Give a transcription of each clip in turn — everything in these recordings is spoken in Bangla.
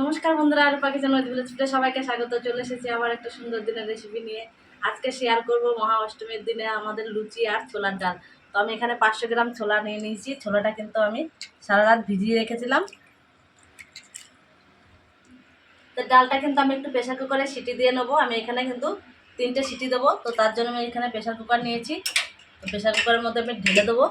নমস্কার বন্ধুরা আর পাখি চ্যানেল ভিলেজে সবাইকে স্বাগত। চলে এসেছি আবার একটা সুন্দর দিনের রেসিপি নিয়ে। আজকে শেয়ার করব মহা অষ্টমীর দিনে আমাদের লুচি আর ছোলার ডাল। তো আমি এখানে পাঁচশো গ্রাম ছোলা নিয়ে নিয়েছি। ছোলাটা কিন্তু আমি সারা রাত ভিজিয়ে রেখেছিলাম। তো ডালটা কিন্তু আমি একটু প্রেশার কুকারে সিটি দিয়ে নেব। আমি এখানে কিন্তু তিনটে সিটি দেবো। তো তার জন্য আমি এখানে প্রেশার কুকার নিয়েছি। প্রেশার কুকারের মধ্যে আমি ঢেলে দেবো।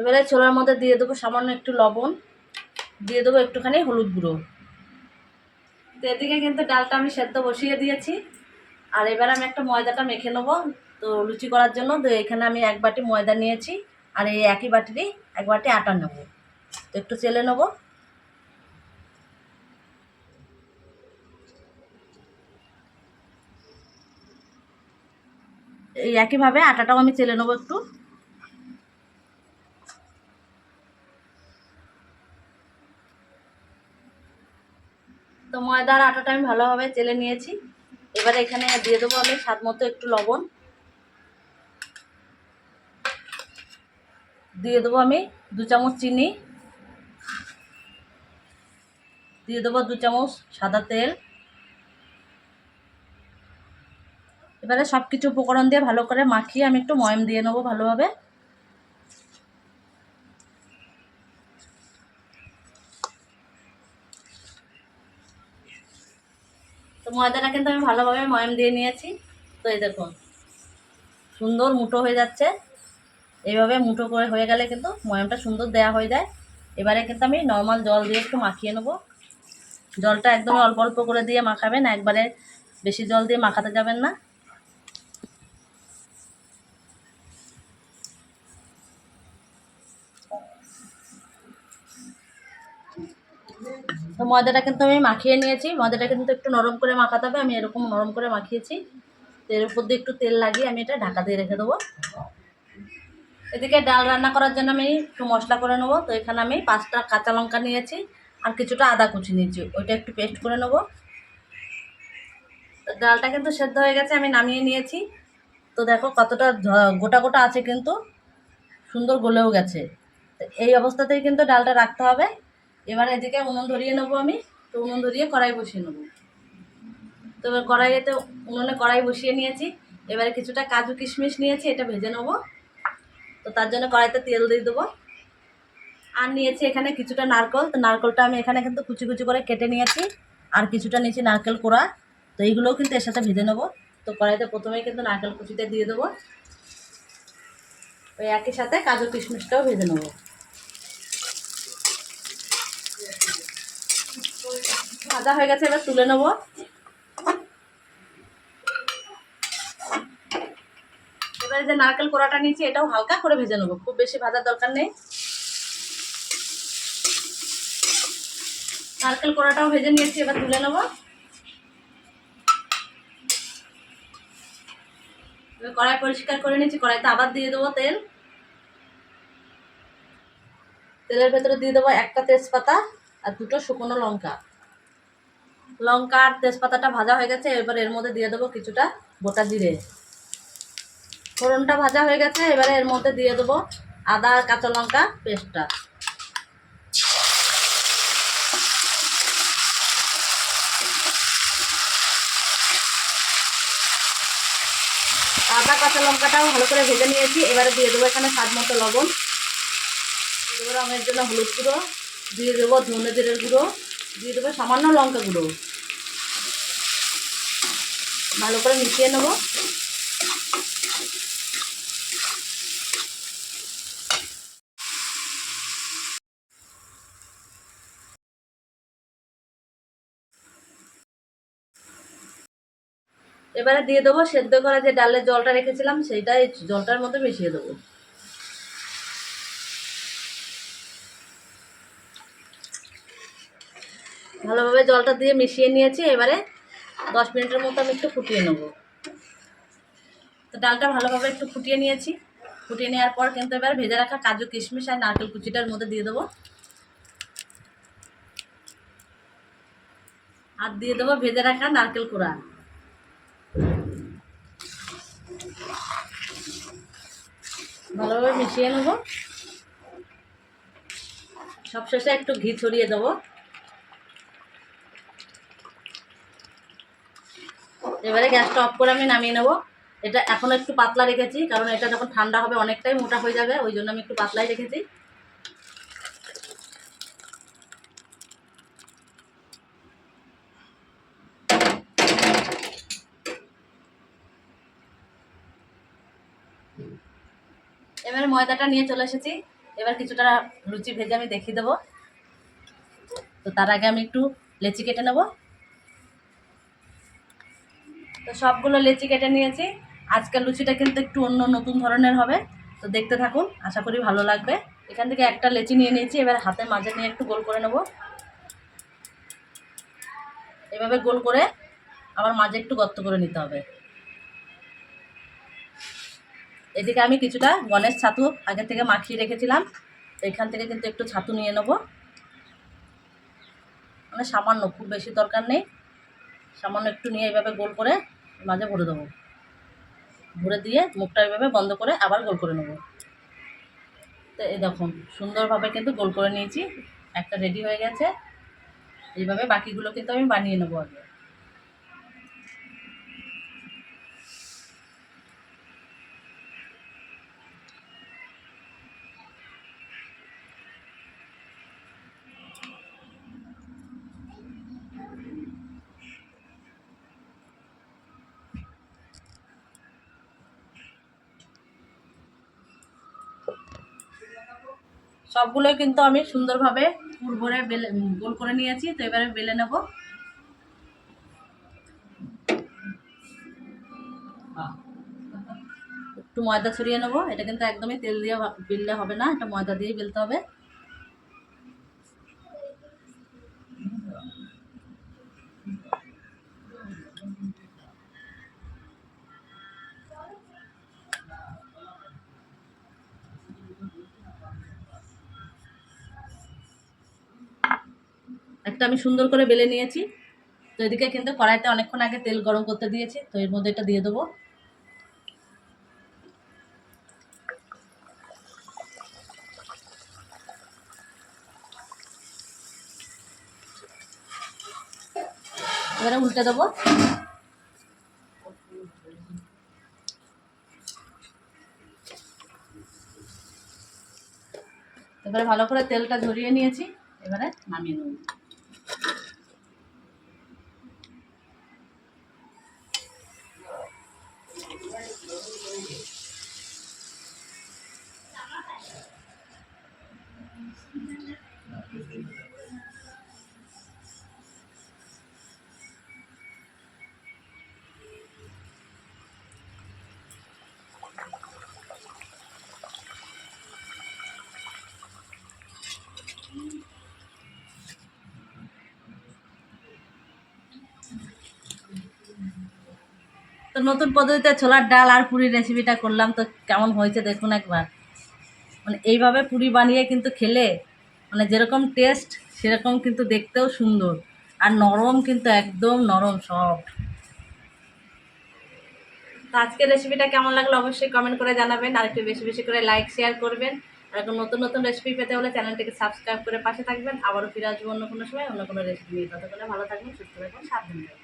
এবারে ছোলার মধ্যে দিয়ে দেবো সামান্য একটু লবণ। দিয়ে দেবো একটুখানি হলুদ গুঁড়ো। তো এদিকে কিন্তু ডালটা আমি সেদ্ধ বসিয়ে দিয়েছি। আর এবার আমি একটা ময়দাটা মেখে নেব তো লুচি করার জন্য। তো এখানে আমি এক বাটি ময়দা নিয়েছি আর এই একই বাটিরই এক বাটি আটা নেব। তো একটু চেলে নেব। এই একইভাবে আটাটাও আমি চেলে নেব একটু। তো ময়দার আটাটা আমি ভালোভাবে চেলে নিয়েছি। এবারে এখানে দিয়ে দেবো আমি স্বাদ মতো একটু লবণ। দিয়ে দেবো আমি দু চামচ চিনি। দিয়ে দেবো দু চামচ সাদা তেল। এবারে সব কিছু উপকরণ দিয়ে ভালো করে মাখিয়ে আমি একটু ময়ম দিয়ে নেব ভালোভাবে। ময়দাটা কিন্তু আমি ভালোভাবে ময়াম দিয়ে নিয়েছি। তো এই দেখুন, সুন্দর মুঠো হয়ে যাচ্ছে। এইভাবে মুঠো করে হয়ে গেলে কিন্তু ময়ামটা সুন্দর দেয়া হয়ে যায়। এবারে কিন্তু আমি নর্মাল জল দিয়ে একটু মাখিয়ে নেব। জলটা একদম অল্প অল্প করে দিয়ে মাখাবেন, একবারে বেশি জল দিয়ে মাখাতে যাবেন না। তো ময়দাটা কিন্তু আমি মাখিয়ে নিয়েছি। ময়দাটা কিন্তু একটু নরম করে মাখাতে হবে। আমি এরকম নরম করে মাখিয়েছি। তো এর উপর দিয়ে একটু তেল লাগিয়ে আমি এটা ঢাকা দিয়ে রেখে দেবো। এদিকে ডাল রান্না করার জন্য আমি একটু মশলা করে নেব। তো এখানে আমি পাঁচটা কাঁচা লঙ্কা নিয়েছি আর কিছুটা আদা কুচি নিয়েছি। ওইটা একটু পেস্ট করে নেব। তো ডালটা কিন্তু সেদ্ধ হয়ে গেছে, আমি নামিয়ে নিয়েছি। তো দেখো কতটা গোটা গোটা আছে কিন্তু। সুন্দর গলেও গেছে। এই অবস্থাতেই কিন্তু ডালটা রাখতে হবে। এবার এদিকে উনুন ধরিয়ে নেব আমি, তো উনুন ধরিয়ে কড়াই বসিয়ে নেব। তো এবার কড়াইয়েতে উনুনে কড়াই বসিয়ে নিয়েছি, এবারে কিছুটা কাজু কিশমিশ নিয়েছি, এটা ভেজে নেব। তো তার জন্য কড়াইতে তেল দিয়ে দেবো। আর নিয়েছি এখানে কিছুটা নারকল, তো নারকলটা আমি এখানে কিন্তু কুচি কুচি করে কেটে নিয়েছি, আর কিছুটা নিয়েছি নারকেল কোড়া। তো এইগুলোও কিন্তু এর সাথে ভেজে নেব। তো কড়াইতে প্রথমেই কিন্তু নারকেল কুচিটা দিয়ে দেবো। ওই একই সাথে কাজু কিশমিশটাও ভেজে নেব। ভাজা হয়ে গেছে, এবার তুলে নেব। এবারে যে নারকেল কোড়াটা নিয়েছি, এটাও হালকা করে ভেজে নেব। খুব বেশি ভাজার দরকার নেই। নারকেল কোড়াটাও ভেজে নিয়েছি, এবার তুলে নেব। কড়াই পরিষ্কার করে নিয়েছি, কড়াইতে আবার দিয়ে দেবো তেল। তেলের ভেতরে দিয়ে দেবো একটা তেজপাতা আর দুটো শুকনো লঙ্কা। লঙ্কা আর তেজপাতাটা ভাজা হয়ে গেছে, এবার এর মধ্যে দিয়ে দেবো কিছুটা গোটা জিরে। ফোড়নটা ভাজা হয়ে গেছে, এবারে এর মধ্যে দিয়ে দেবো আদা আর কাঁচা লঙ্কা পেস্টটা। আদা, কাঁচা লঙ্কাটাও ভালো করে ভেজে নিয়েছি, এবারে দিয়ে দেবো এখানে স্বাদ মতো লবণ। রঙের জন্য হলুদ গুঁড়ো, দিয়ে দেবো ধনে জিরের গুঁড়ো, দিয়ে দেবো সামান্য লঙ্কা গুঁড়ো। ভালো করে মিশিয়ে নেব। এবারে দিয়ে দেবো সেদ্ধ করা যে ডালের জলটা রেখেছিলাম, সেইটা এই জলটার মধ্যে মিশিয়ে দেবো। ভালোভাবে জলটা দিয়ে মিশিয়ে নিয়েছি, এবারে দশ মিনিটের মতো আমি একটু ফুটিয়ে নেব। তো ডালটা ভালোভাবে একটু ফুটিয়ে নিয়েছি। ফুটিয়ে নেওয়ার পর কিন্তু এবার ভেজে রাখা কাজু, কিশমিশ আর নারকেল কুচিটার মধ্যে দিয়ে দেবো। আর দিয়ে দেবো ভেজে রাখা নারকেল কোড়া। ভালোভাবে মিশিয়ে নেব। সবশেষে একটু ঘি ছড়িয়ে দেবো। এবারে গ্যাসটা অফ করে আমি নামিয়ে নেব। এটা এখন একটু পাতলা রেখেছি, কারণ এটা যখন ঠান্ডা হবে অনেকটাই মোটা হয়ে যাবে, ওই জন্য আমি একটু পাতলাই রেখেছি। এবারে ময়দাটা নিয়ে চলে এসেছি। এবার কিছুটা লুচি ভেজে আমি দেখিয়ে দেবো। তো তার আগে আমি একটু লেচি কেটে নেব। তো সবগুলো লেচি কেটে নিয়েছি। আজকের লুচিটা কিন্তু একটু অন্য নতুন ধরনের হবে। তো দেখতে থাকুন, আশা করি ভালো লাগবে। এখান থেকে একটা লেচি নিয়ে নিয়েছি, এবার হাতের মাঝে নিয়ে একটু গোল করে নেব। এভাবে গোল করে আবার মাঝে একটু গর্ত করে নিতে হবে। এদিকে আমি কিছুটা গণেশ ছাতু আগে থেকে মাখিয়ে রেখেছিলাম। এখান থেকে কিন্তু একটু ছাতু নিয়ে নেব। মানে সামান্য, খুব বেশি দরকার নেই। সামান্য একটু নিয়ে এইভাবে গোল করে মাঝে ভরে দেবো। ভরে দিয়ে মুখটা এইভাবে বন্ধ করে আবার গোল করে নেব। তো এই দেখুন সুন্দরভাবে কিন্তু গোল করে নিয়েছি। একটা রেডি হয়ে গেছে। এইভাবে বাকিগুলো কিন্তু আমি বানিয়ে নেব আগে। সবগুলোই কিন্তু আমি সুন্দরভাবে পুর ভরে বেলে গোল করে নিয়েছি, তো এবারে বেলে নেব। একটু ময়দা ছড়িয়ে নেব। এটা কিন্তু একদমই তেল দিয়ে বেললে হবে না, এটা ময়দা দিয়েই বেলতে হবে। একটা আমি সুন্দর করে বেলে নিয়েছি। তো এদিকে কিন্তু কড়াইতে অনেকক্ষণ আগে তেল গরম করতে দিয়েছি, তো এর মধ্যে এটা দিয়ে দেবো। এবারে উল্টে দেবো। এবারে ভালো করে তেলটা ঝরিয়ে নিয়েছি, এবারে নামিয়ে নেব। তো নতুন পদ্ধতিতে ছোলার ডাল আর পুরীর রেসিপিটা করলাম, তো কেমন হয়েছে দেখুন একবার। মানে এইভাবে পুরি বানিয়ে কিন্তু খেলে মানে যেরকম টেস্ট সেরকম কিন্তু দেখতেও সুন্দর। আর নরম কিন্তু একদম নরম সব তো আজকের রেসিপিটা কেমন লাগল অবশ্যই কমেন্ট করে জানাবেন, আর একটু বেশি বেশি করে লাইক শেয়ার করবেন। আর এখন নতুন নতুন রেসিপি পেতে হলে চ্যানেলটিকে সাবস্ক্রাইব করে পাশে থাকবেন। আবারও ফিরে আসব অন্য কোনো সময়, অন্য কোনো রেসিপি নিয়ে। ততক্ষণে ভালো থাকবেন, সুস্থ থাকবেন, সাবধানে থাকবেন।